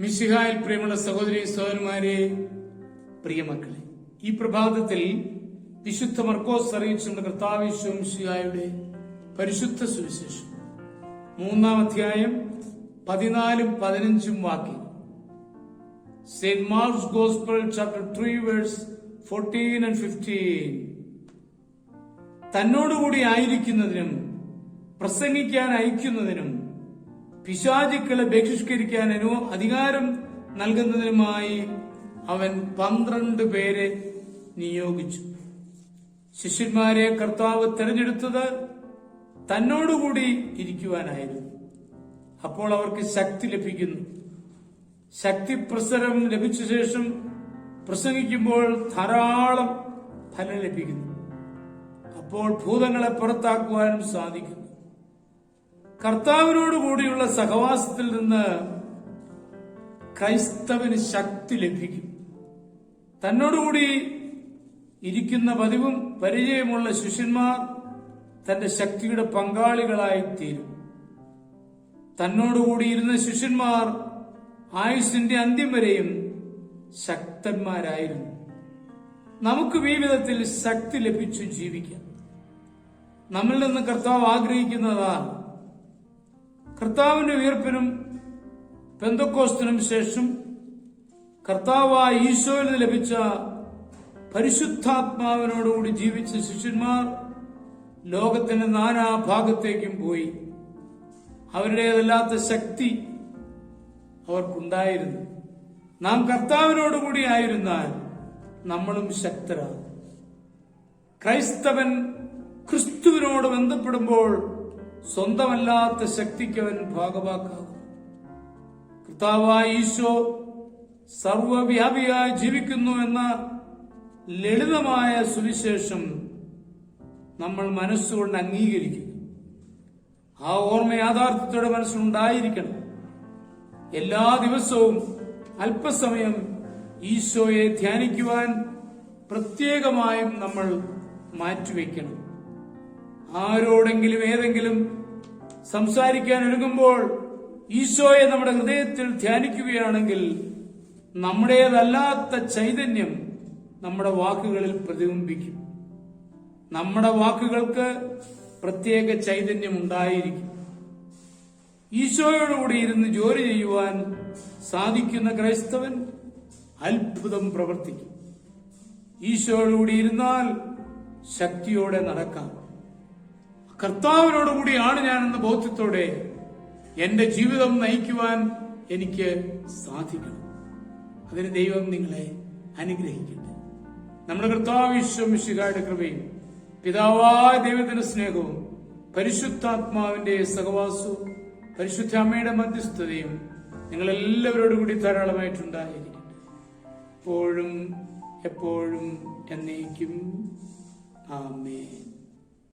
മിശിഹായിൽ പ്രിയമുള്ള സഹോദരി സഹോദരന്മാരെ പ്രിയമക്കളെ ഈ പ്രഭാതത്തിൽ വിശുദ്ധ മർക്കോസ് അറിയിച്ചുകൊണ്ട് കർത്താവിശ്വം മിശിഹായുടെ പരിശുദ്ധ സുവിശേഷം. മൂന്നാം അധ്യായം പതിനാലും പതിനഞ്ചും വാക്യം. Saint Mark's gospel chapter three verse fourteen and fifteen. തന്നോടുകൂടി ആയിരിക്കുന്നതിനും പ്രസംഗിക്കാൻ അയക്കുന്നതിനും പിശാചുക്കളെ ബഹിഷ്കരിക്കാൻ അനു അധികാരം നൽകുന്നതിനുമായി അവൻ പന്ത്രണ്ട് പേരെ നിയോഗിച്ചു. ശിഷ്യന്മാരെ കർത്താവ് തെരഞ്ഞെടുത്തത് തന്നോടുകൂടി ഇരിക്കുവാനായിരുന്നു. അപ്പോൾ അവർക്ക് ശക്തി ലഭിക്കുന്നു. ശക്തി പ്രസരം ലഭിച്ച ശേഷം പ്രസംഗിക്കുമ്പോൾ ധാരാളം ഫലം ലഭിക്കുന്നു. അപ്പോൾ ഭൂതങ്ങളെ പുറത്താക്കുവാനും സാധിക്കുന്നു. കർത്താവിനോട് കൂടിയുള്ള സഹവാസത്തിൽ നിന്ന് ക്രൈസ്തവന് ശക്തി ലഭിക്കും. തന്നോടുകൂടി ഇരിക്കുന്ന പതിവും പരിചയമുള്ള ശിഷ്യന്മാർ തന്റെ ശക്തിയുടെ പങ്കാളികളായി തീരും. തന്നോടുകൂടി ഇരുന്ന ശിഷ്യന്മാർ ആയുസിന്റെ അന്ത്യം വരെയും ശക്തന്മാരായിരുന്നു. നമുക്ക് ഈ വിധത്തിൽ ശക്തി ലഭിച്ചു ജീവിക്കാം. നമ്മിൽ നിന്ന് കർത്താവ് ആഗ്രഹിക്കുന്നതാണ് കർത്താവിന്റെ ഉയർപ്പിനും പെന്തക്കോസ്തിനും ശേഷം കർത്താവായ ഈശോയിൽ ലഭിച്ച പരിശുദ്ധാത്മാവിനോടുകൂടി ജീവിച്ച ശിഷ്യന്മാർ ലോകത്തിന്റെ നാനാഭാഗത്തേക്കും പോയി. അവരുടേതല്ലാത്ത ശക്തി അവർക്കുണ്ടായിരുന്നു. നാം കർത്താവിനോടുകൂടി ആയിരുന്നാൽ നമ്മളും ശക്തരാണ് ക്രൈസ്തവൻ ക്രിസ്തുവിനോട് ബന്ധപ്പെടുമ്പോൾ സ്വന്തമല്ലാത്ത ശക്തിക്ക് അവൻ ഭാഗവാക്കാകും. കർത്താവായ ഈശോ സർവവ്യാപിയായി ജീവിക്കുന്നു എന്ന ലളിതമായ സുവിശേഷം നമ്മൾ മനസ്സുകൊണ്ട് അംഗീകരിക്കുന്നു. ആ ഓർമ്മ യാഥാർത്ഥ്യത്തോടെ മനസ്സിലുണ്ടായിരിക്കണം. എല്ലാ ദിവസവും അല്പസമയം ഈശോയെ ധ്യാനിക്കുവാൻ പ്രത്യേകമായും നമ്മൾ മാറ്റിവെക്കണം. ആരോടെങ്കിലും ഏതെങ്കിലും സംസാരിക്കാൻ ഒരുങ്ങുമ്പോൾ ഈശോയെ നമ്മുടെ ഹൃദയത്തിൽ ധ്യാനിക്കുകയാണെങ്കിൽ നമ്മുടേതല്ലാത്ത ചൈതന്യം നമ്മുടെ വാക്കുകളിൽ പ്രതിബിംബിക്കും. നമ്മുടെ വാക്കുകൾക്ക് പ്രത്യേക ചൈതന്യം ഉണ്ടായിരിക്കും. ഈശോയോടുകൂടി ഇരുന്ന് ജോലി ചെയ്യുവാൻ സാധിക്കുന്ന ക്രൈസ്തവൻ അത്ഭുതം പ്രവർത്തിക്കും. ഈശോയോടുകൂടി ഇരുന്നാൽ ശക്തിയോടെ നടക്കാം. കർത്താവിനോടുകൂടിയാണ് ഞാനെന്ന ബോധ്യത്തോടെ എന്റെ ജീവിതം നയിക്കുവാൻ എനിക്ക് സാധിക്കണം. അതിന് ദൈവം നിങ്ങളെ അനുഗ്രഹിക്കട്ടെ. നമ്മുടെ കർത്താവിശ്വം ശിഖായുടെ കൃപയും പിതാവായ ദൈവത്തിന്റെ സ്നേഹവും പരിശുദ്ധാത്മാവിന്റെ സഹവാസവും പരിശുദ്ധ അമ്മയുടെ മധ്യസ്ഥതയും നിങ്ങളെല്ലാവരോടും കൂടി ധാരാളമായിട്ടുണ്ടായിരിക്കട്ടെ. എപ്പോഴും എപ്പോഴും എന്നേക്കും. ആമേൻ.